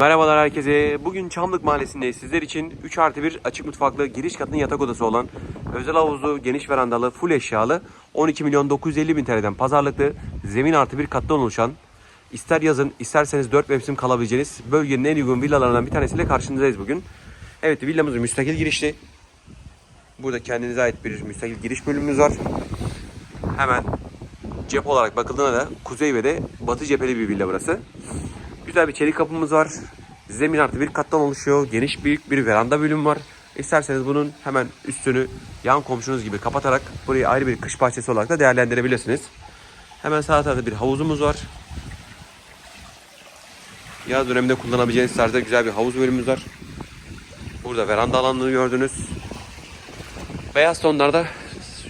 Merhabalar herkese. Bugün Çamlık Mahallesi'ndeyiz. Sizler için 3 artı 1 açık mutfaklı giriş katının yatak odası olan özel havuzlu, geniş verandalı, full eşyalı 12 milyon 950 bin TL'den pazarlıklı zemin artı bir kattan oluşan ister yazın isterseniz 4 mevsim kalabileceğiniz bölgenin en uygun villalarından bir tanesiyle karşınızdayız bugün. Evet villamızın müstakil girişli. Burada kendinize ait bir müstakil giriş bölümümüz var. Hemen cephe olarak bakıldığında da kuzey ve de batı cepheli bir villa burası. Güzel bir çelik kapımız var. Zemin artı bir kattan oluşuyor. Geniş büyük bir veranda bölümü var. İsterseniz bunun hemen üstünü yan komşunuz gibi kapatarak burayı ayrı bir kış bahçesi olarak da değerlendirebilirsiniz. Hemen sağ tarafta bir havuzumuz var. Yaz döneminde kullanabileceğiniz tarzda güzel bir havuz bölümümüz var. Burada veranda alanını gördünüz. Beyaz tonlarda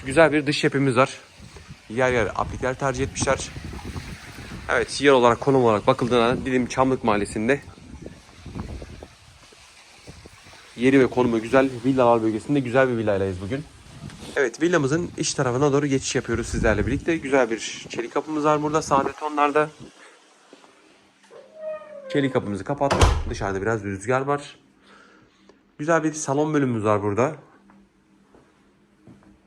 güzel bir dış cephemiz var. Yer yer aplikler tercih etmişler. Evet yer olarak konum olarak bakıldığında Didim Çamlık Mahallesi'nde yeri ve konumu güzel villalar bölgesinde güzel bir villaylayız bugün. Evet villamızın iç tarafına doğru geçiş yapıyoruz sizlerle birlikte. Güzel bir çelik kapımız var burada sade tonlarda. Çelik kapımızı kapattık. Dışarıda biraz rüzgar var. Güzel bir salon bölümümüz var burada.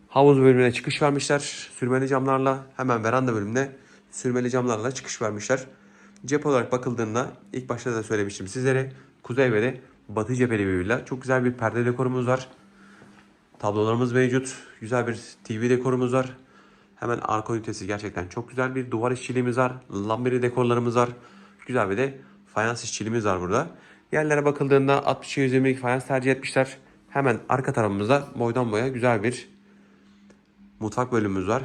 Havuz bölümüne çıkış vermişler sürmeli camlarla. Hemen veranda bölümüne sürmeli camlarla çıkış vermişler. Cephe olarak bakıldığında ilk başta da söylemiştim sizlere. Kuzey ve de batı cepheli bir villa. Çok güzel bir perde dekorumuz var. Tablolarımız mevcut. Güzel bir TV dekorumuz var. Hemen arka ünitesi gerçekten çok güzel bir duvar işçiliğimiz var. Lamberi dekorlarımız var. Güzel bir de fayans işçiliğimiz var burada. Yerlere bakıldığında 60'a 120'lik fayans tercih etmişler. Hemen arka tarafımızda boydan boya güzel bir mutfak bölümümüz var.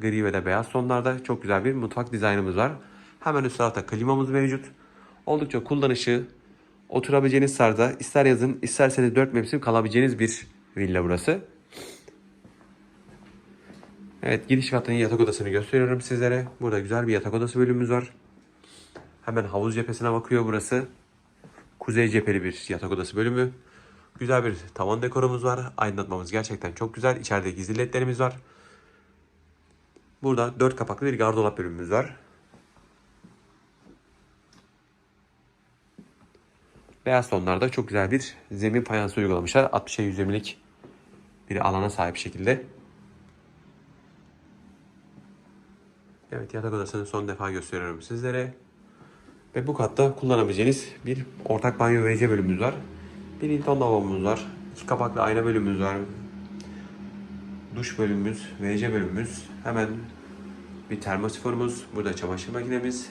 Gri ve de beyaz tonlarda çok güzel bir mutfak dizaynımız var. Hemen üst tarafta klimamız mevcut. Oldukça kullanışı, oturabileceğiniz tarzda ister yazın isterseniz 4 mevsim kalabileceğiniz bir villa burası. Evet giriş katının yatak odasını gösteriyorum sizlere. Burada güzel bir yatak odası bölümümüz var. Hemen havuz cephesine bakıyor burası. Kuzey cepheli bir yatak odası bölümü. Güzel bir tavan dekorumuz var. Aydınlatmamız gerçekten çok güzel. İçeride gizli ledlerimiz var. Burada dört kapaklı bir gardırop bölümümüz var. Beyaz tonlarda çok güzel bir zemin fayansı uygulamışlar. 60'a 120'lik bir alana sahip şekilde. Evet yatak odasını son defa gösteriyorum sizlere. Ve bu katta kullanabileceğiniz bir ortak banyo WC bölümümüz var. Bir Hilton lavabomuz var. İki kapaklı ayna bölümümüz var. Duş bölümümüz, WC bölümümüz. Hemen bir termosiforumuz. Burada çamaşır makinemiz.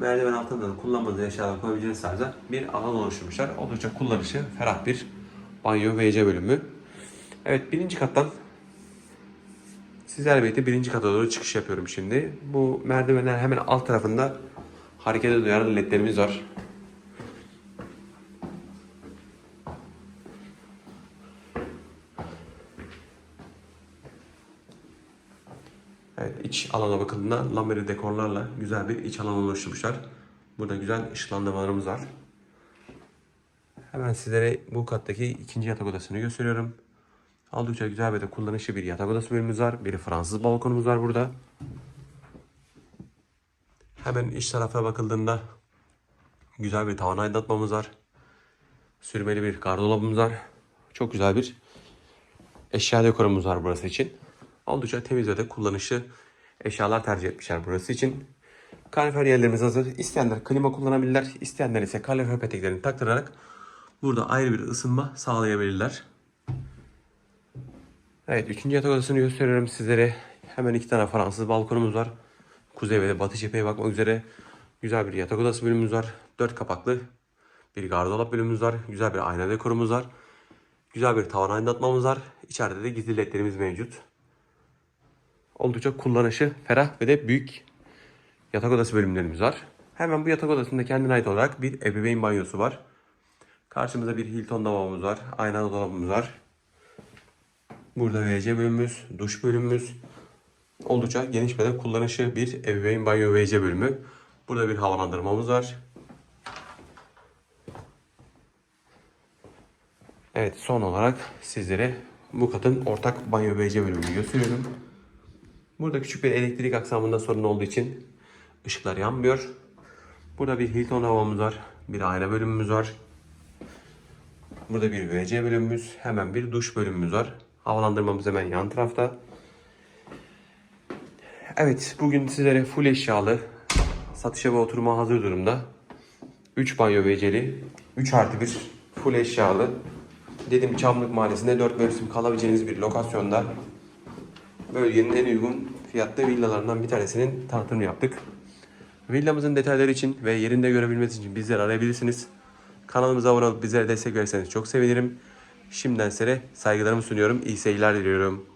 Merdiven altında da kullanmadığınız eşyalar koyabileceğiniz tarzda bir alan oluşturmuşlar. Oldukça kullanışı ferah bir banyo WC bölümü. Evet birinci kattan sizlerle birlikte birinci kata doğru çıkış yapıyorum şimdi. Bu merdivenler hemen alt tarafında harekete duyarlı ledlerimiz var. Evet, iç alana bakıldığında lamberi dekorlarla güzel bir iç alan oluşturmuşlar. Burada güzel ışıklandırmalarımız var. Hemen sizlere bu kattaki ikinci yatak odasını gösteriyorum. Oldukça güzel ve de kullanışlı bir yatak odası bölümümüz var. Bir Fransız balkonumuz var burada. Hemen iç tarafa bakıldığında güzel bir tavan aydınlatmamız var. Sürmeli bir gardırobumuz var. Çok güzel bir eşya dekorumuz var burası için. Oldukça temiz ve de kullanışlı eşyalar tercih etmişler burası için. Kalorifer yerlerimiz hazır. İsteyenler klima kullanabilirler. İsteyenler ise kalorifer peteklerini taktırarak burada ayrı bir ısınma sağlayabilirler. Evet, üçüncü yatak odasını gösteriyorum sizlere. Hemen iki tane Fransız balkonumuz var. Kuzey ve batı cepheye bakmak üzere güzel bir yatak odası bölümümüz var. Dört kapaklı bir gardırop bölümümüz var. Güzel bir ayna dekorumuz var. Güzel bir tavan aydınlatmamız var. İçeride de gizli ledlerimiz mevcut. Oldukça kullanışı ferah ve de büyük yatak odası bölümlerimiz var. Hemen bu yatak odasında kendine ait olarak bir ebeveyn banyosu var. Karşımızda bir Hilton lavabomuz var. Aynalı dolabımız var. Burada WC bölümümüz, duş bölümümüz. Oldukça geniş ve de kullanışı bir ebeveyn banyo WC bölümü. Burada bir havalandırmamız var. Evet son olarak sizlere bu katın ortak banyo WC bölümünü gösteriyorum. Burada küçük bir elektrik aksamında sorun olduğu için ışıklar yanmıyor. Burada bir Hilton havamız var. bir ayna bölümümüz var. Burada bir WC bölümümüz, hemen bir duş bölümümüz var. Havalandırmamız hemen yan tarafta. Evet, bugün sizlere full eşyalı, satışa ve oturuma hazır durumda. 3 banyo beceri, 3 artı 1 full eşyalı. Dedim Çamlık Mahallesi'nde 4 mevsim kalabileceğiniz bir lokasyonda bölgenin en uygun fiyatlı villalarından bir tanesinin tanıtımını yaptık. Villamızın detayları için ve yerinde görebilmeniz için bizleri arayabilirsiniz. Kanalımıza abone olup bizlere destek verirseniz çok sevinirim. Şimdiden size saygılarımı sunuyorum. İyi seyirler diliyorum.